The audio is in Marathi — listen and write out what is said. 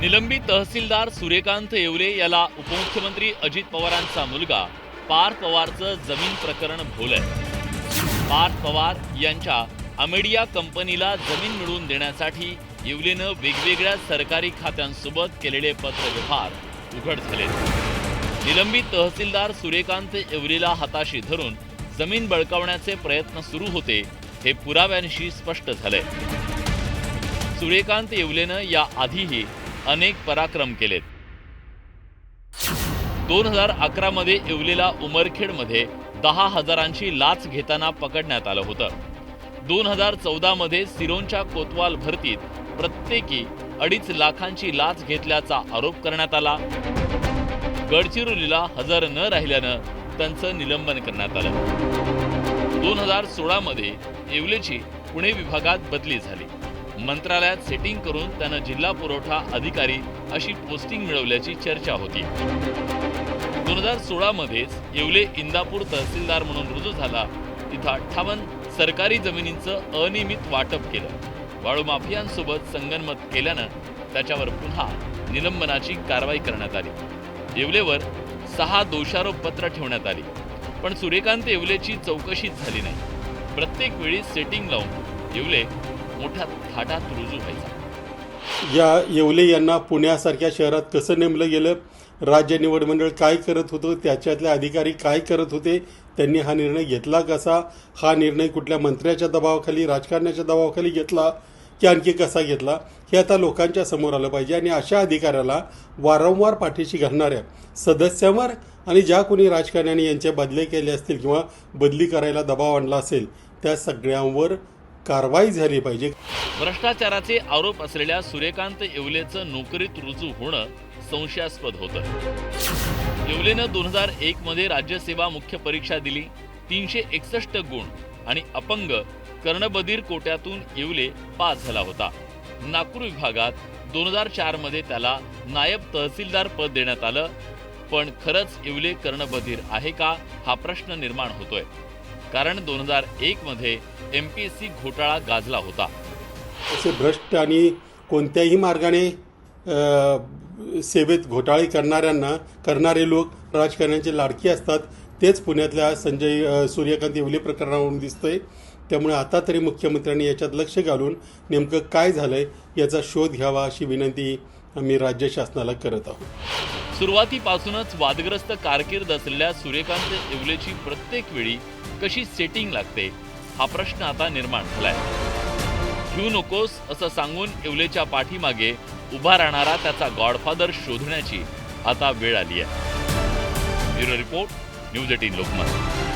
निलंबित तहसीलदार सूर्यकांत येवले याला उपमुख्यमंत्री अजित पवारांचा मुलगा पार्थ पवारचं जमीन प्रकरण भोलय पार्थ पवार यांच्या अमेडिया कंपनीला जमीन मिळवून देण्यासाठी येवलेनं वेगवेगळ्या सरकारी खात्यांसोबत केलेले पत्रव्यवहार उघड झाले. निलंबित तहसीलदार सूर्यकांत येवलेला हाताशी धरून जमीन बळकावण्याचे प्रयत्न सुरू होते हे पुराव्यांशी स्पष्ट झालंय. सूर्यकांत येवलेनं या आधीही अनेक पराक्रम केलेत. दोन हजार अकरामध्ये येवलेला उमरखेडमध्ये दहा हजारांची लाच घेताना पकडण्यात आलं होतं. दोन हजार चौदामध्ये सिरोनच्या सिरोंच्या कोतवाल भरतीत प्रत्येकी अडीच लाखांची लाच घेतल्याचा आरोप करण्यात आला. गडचिरोलीला हजर न राहिल्यानं त्यांचं निलंबन करण्यात आलं. दोन हजार सोळामध्ये येवलेची पुणे विभागात बदली झाली. मंत्रालयात सेटिंग करून त्यानं जिल्हा पुरवठा अधिकारी अशी पोस्टिंग मिळवल्याची चर्चा होती. दोन हजार सोळामध्येच येवले इंदापूर तहसीलदार म्हणून रुजू झाला. तिथं अठ्ठावन्न सरकारी जमिनींचं अनियमित वाटप केलं. वाळू माफियांसोबत संगनमत केल्यानं त्याच्यावर पुन्हा निलंबनाची कारवाई करण्यात आली. येवलेवर सहा दोषारोप पत्र ठेवण्यात आली. पण सूर्यकांत येवलेची चौकशीच झाली नाही. प्रत्येक वेळी सेटिंग लावून येवले मोठ्या थाटात रुजू व्हायचा या येवले यांना पुण्यासारख्या शहरात कसं नेमलं गेलं? राज्य निवड मंडळ काय करत होतं? त्याच्यातले अधिकारी काय करत होते? त्यांनी हा निर्णय घेतला कसा? हा निर्णय कुठल्या मंत्र्याच्या दबावाखाली राजकारण्याच्या दबावाखाली घेतला? की आणखी कसा घेतला? हे आता लोकांच्या समोर आलं पाहिजे आणि अशा अधिकाऱ्याला वारंवार पाठीशी घालणाऱ्या सदस्यांवर आणि ज्या कोणी राजकारण्याने यांच्या बदले केले असतील किंवा बदली करायला दबाव आणला असेल त्या सगळ्यांवर कारवाई झाली पाहिजे. भ्रष्टाचाराचे आरोप असलेल्या सूर्यकांत येवलेचं नोकरीत रुजू होणं संशयास्पद होतं. येवलेनं दोन हजार एक मध्ये राज्यसेवा मुख्य परीक्षा दिली तीनशे एकसष्ट गुण आणि अपंग कर्णबधीर कोट्यातून येवले पास झाला होता. नागपूर विभागात दोन हजार चारमध्ये त्याला नायब तहसीलदार पद देण्यात आलं पण खरंच येवले कर्णबधीर आहे का हा प्रश्न निर्माण होतोय. कारण दोन हजार एकमध्ये एम पी एस सी घोटाळा गाजला होता. असे भ्रष्ट आणि कोणत्याही मार्गाने सेवेत घोटाळे करणाऱ्यांना करणारे लोक राजकारण्यांचे लाडकी असतात. तेच पुण्यातल्या संजय सूर्यकांत येवले प्रकरणावरून दिसतंय. त्यामुळे आता तरी मुख्यमंत्र्यांनी याच्यात लक्ष घालून नेमकं काय झालंय याचा शोध घ्यावा अशी विनंती आम्ही राज्य शासनाला करत आहोत. सुरुवातीपासूनच वादग्रस्त कारकीर्द असलेल्या सूर्यकांत येवलेची प्रत्येक वेळी कशी सेटिंग लागते हा प्रश्न आता निर्माण झालाय. घेऊ नकोस असं सांगून येवलेच्या पाठीमागे उभा राहणारा त्याचा गॉडफादर शोधण्याची आता वेळ आली आहे bureau report news eighteen Lokmat.